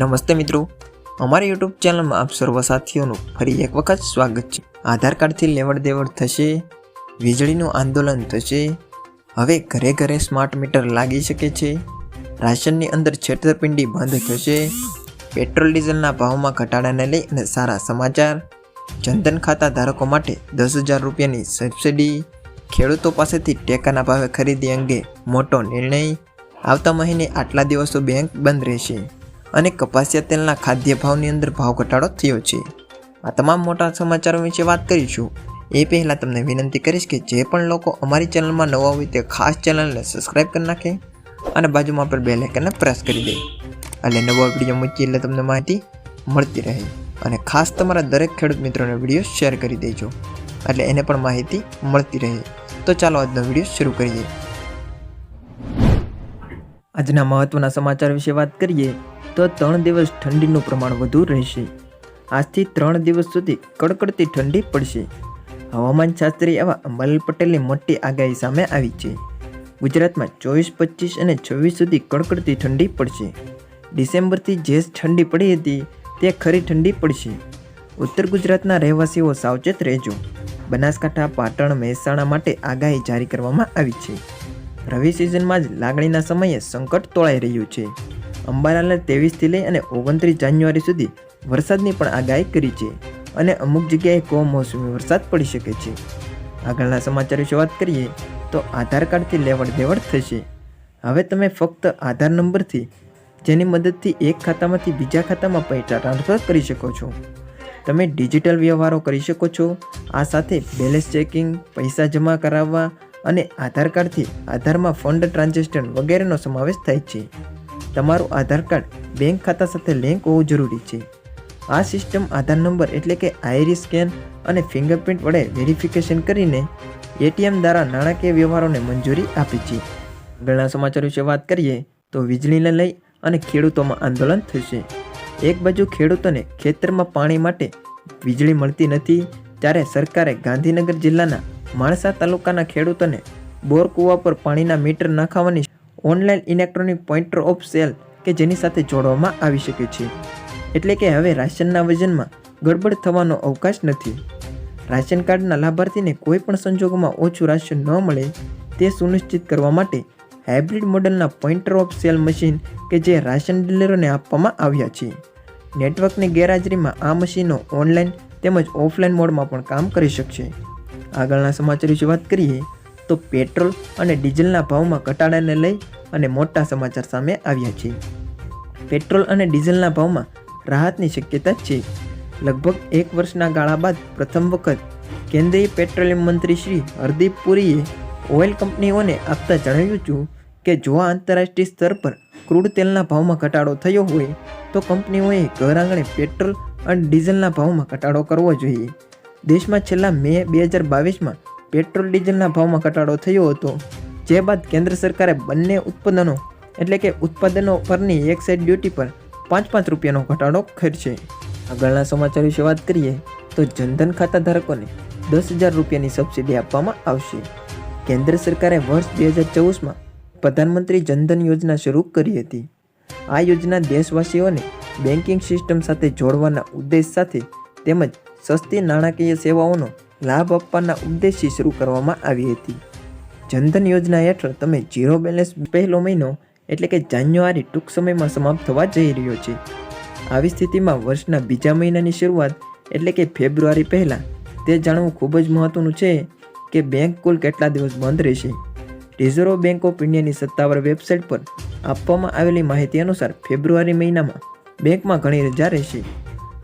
નમસ્તે મિત્રો. અમારી યુટ્યુબ ચેનલમાં આપ સર્વ સાથીઓનું ફરી એક વખત સ્વાગત છે. આધાર કાર્ડથી લેવડ દેવડ થશે, વીજળીનું આંદોલન થશે, હવે ઘરે ઘરે સ્માર્ટ મીટર લાગી શકે છે, રાશનની અંદર છેતરપિંડી બંધ થશે પેટ્રોલ ડીઝલના ભાવમાં ઘટાડાને લઈ અને સારા સમાચાર, જનધન ખાતા ધારકો માટે દસ હજાર રૂપિયાની સબસિડી ખેડૂતો પાસેથી ટેકાના ભાવે ખરીદી અંગે મોટો નિર્ણય, આવતા મહિને આટલા દિવસો બેંક બંધ રહેશે. અને કપાસિયા તેલના ખાદ્ય ભાવની અંદર ભાવ ઘટાડો થયો છે. આ તમામ મોટા સમાચારો વિશે વાત કરીશું. એ પહેલાં તમને વિનંતી કરીશ કે જે પણ લોકો અમારી ચેનલમાં નવા હોય તે ખાસ ચેનલને સબસ્ક્રાઈબ કરી નાખે અને બાજુમાં પર બે લેકરને પ્રેસ કરી દે. એટલે નવો વીડિયો મૂકીએ એટલે તમને માહિતી મળતી રહે. અને ખાસ તમારા દરેક ખેડૂત મિત્રોને વીડિયો શેર કરી દેજો. એટલે એને પણ માહિતી મળતી રહે. તો ચાલો આજનો વીડિયો શરૂ કરીએ. આજના મહત્ત્વના સમાચાર વિશે વાત કરીએ. તો ત્રણ દિવસ ઠંડીનું પ્રમાણ વધુ રહેશે. આજથી ત્રણ દિવસ સુધી કડકડતી ઠંડી પડશે. હવામાન શાસ્ત્રી એવા મલ પટેલની મોટી આગાહી સામે આવી છે. ગુજરાતમાં ચોવીસ, પચીસ અને છવ્વીસ સુધી કડકડતી ઠંડી પડશે. ડિસેમ્બરથી જે ઠંડી પડી હતી, તે ખરી ઠંડી પડશે. ઉત્તર ગુજરાતના રહેવાસીઓ સાવચેત રહેજો. બનાસકાંઠા, પાટણ, મહેસાણા માટે આગાહી જારી કરવામાં આવી છે. રવિ સિઝનમાં જ લાગણીના સમયે સંકટ તોળાઈ રહ્યું છે. અંબાલાલે ત્રેવીસથી લઈ અને ઓગણત્રીસ જાન્યુઆરી સુધી વરસાદની પણ આગાહી કરી છે અને અમુક જગ્યાએ કમોસમી વરસાદ પડી શકે છે. આગળના સમાચાર વિશે વાત કરીએ તો આધાર કાર્ડથી લેવડ દેવડ થશે. હવે તમે ફક્ત આધાર નંબરથી જેની મદદથી એક ખાતામાંથી બીજા ખાતામાં પૈસા ટ્રાન્સફર કરી શકો છો. તમે ડિજિટલ વ્યવહારો કરી શકો છો. આ સાથે બેલેન્સ ચેકિંગ, પૈસા જમા કરાવવા અને આધાર કાર્ડથી આધારમાં ફંડ ટ્રાન્ઝેક્શન વગેરેનો સમાવેશ થાય છે. તમારું આધાર કાર્ડ બેંક ખાતા સાથે લિંક હોવું જરૂરી છે. આ સિસ્ટમ આધાર નંબર એટલે કે આઈરી સ્કેન અને ફિંગરપ્રિન્ટ વડે વેરિફિકેશન કરીને એટીએમ દ્વારા નાણાકીય વ્યવહારોને મંજૂરી આપી છે. ઘણા સમાચાર વિશે વાત કરીએ તો વીજળીને લઈ અને ખેડૂતોમાં આંદોલન થશે. એક બાજુ ખેડૂતોને ખેતરમાં પાણી માટે વીજળી મળતી નથી, ત્યારે સરકારે ગાંધીનગર જિલ્લાના માણસા તાલુકાના ખેડૂતોને બોર કૂવા પર પાણીના meter નાખાવાની online electronic pointer of sale કે જેની સાથે જોડવામાં આવી શકે છે. એટલે કે હવે રાશનના વજનમાં ગડબડ થવાનો અવકાશ નથી. રાશન કાર્ડના લાભાર્થીને કોઈ પણ સંજોગોમાં ઓછું રાશન ન મળે તે સુનિશ્ચિત કરવા માટે હાઇબ્રિડ મોડલના પોઈન્ટર ઓફ સેલ મશીન કે જે રાશન ડીલરોને આપવામાં આવ્યા છે. નેટવર્કની ગેરહાજરીમાં આ મશીનો ઓનલાઈન તેમજ ઓફલાઈન મોડમાં પણ કામ કરી શકશે. આગળના સમાચાર વિશે વાત કરીએ તો પેટ્રોલ અને ડીઝલના ભાવમાં ઘટાડાને લઈ અને મોટા સમાચાર સામે આવ્યા છે. પેટ્રોલ અને ડીઝલના ભાવમાં રાહતની શક્યતા છે. લગભગ એક વર્ષના ગાળા બાદ પ્રથમ વખત કેન્દ્રીય પેટ્રોલિયમ મંત્રી શ્રી હરદીપ પુરીએ ઓઇલ કંપનીઓને આપતા જણાવ્યું છું કે જો આંતરરાષ્ટ્રીય સ્તર પર ક્રૂડ તેલના ભાવમાં ઘટાડો થયો હોય, તો કંપનીઓએ ઘર આંગણે પેટ્રોલ અને ડીઝલના ભાવમાં ઘટાડો કરવો જોઈએ. દેશમાં છેલ્લા મે બે હજાર બાવીસમાં પેટ્રોલ ડીઝલના ભાવમાં ઘટાડો થયો હતો. જે બાદ કેન્દ્ર સરકારે બંને ઉત્પાદનો, એટલે કે ઉત્પાદનો પરની એક સાઇડ ડ્યુટી પર પાંચ પાંચ રૂપિયાનો ઘટાડો ખર્ચે આગળના સમાચાર વિશે વાત કરીએ તો જનધન ખાતા ધારકોને દસ હજાર રૂપિયાની સબસિડી આપવામાં આવશે. કેન્દ્ર સરકારે વર્ષ બે હજાર ચૌદમાં પ્રધાનમંત્રી જનધન યોજના શરૂ કરી હતી. આ યોજના દેશવાસીઓને બેન્કિંગ સિસ્ટમ સાથે જોડવાના ઉદ્દેશ સાથે તેમજ સસ્તી નાણાકીય સેવાઓનો લાભ આપવાના ઉદ્દેશથી શરૂ કરવામાં આવી હતી. જનધન યોજના હેઠળ તમે ઝીરો બેલેન્સ પહેલો મહિનો એટલે કે જાન્યુઆરી ટૂંક સમયમાં સમાપ્ત થવા જઈ રહ્યો છે. આવી સ્થિતિમાં વર્ષના બીજા મહિનાની શરૂઆત એટલે કે ફેબ્રુઆરી પહેલાં તે જાણવું ખૂબ જ મહત્ત્વનું છે કે બેંક કુલ કેટલા દિવસ બંધ રહેશે. રિઝર્વ બેંક ઓફ ઇન્ડિયાની સત્તાવાર વેબસાઇટ પર આપવામાં આવેલી માહિતી અનુસાર ફેબ્રુઆરી મહિનામાં બેંકમાં ઘણી રજા રહેશે.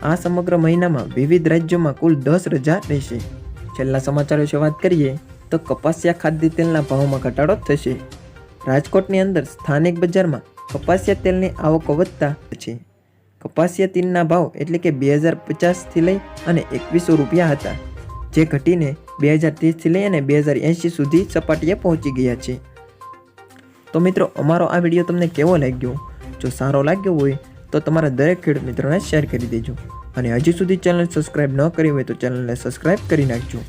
આ સમગ્ર મહિનામાં વિવિધ રાજ્યોમાં કુલ દસ રજા રહેશે. છેલ્લા સમાચારો વિશે વાત કરીએ તો કપાસિયા ખાદ્ય તેલના ભાવમાં ઘટાડો થશે. રાજકોટની અંદર સ્થાનિક બજારમાં કપાસિયા તેલની આવક વધતા છે. કપાસિયા તેલના ભાવ એટલે કે બે હજાર પચાસથી લઈ અને એકવીસો રૂપિયા હતા, જે ઘટીને બે હજાર ત્રીસથી લઈ અને બે હજાર એંશી સુધી સપાટીએ પહોંચી ગયા છે. તો મિત્રો, અમારો આ વીડિયો તમને કેવો લાગ્યો? જો સારો લાગ્યો હોય, તો તમારા દરેક ખેડૂત મિત્રોને શેર કરી દેજો. અને હજી સુધી ચેનલ સબસ્ક્રાઈબ ન કરી હોય તો ચેનલને સબસ્ક્રાઈબ કરી નાખજો.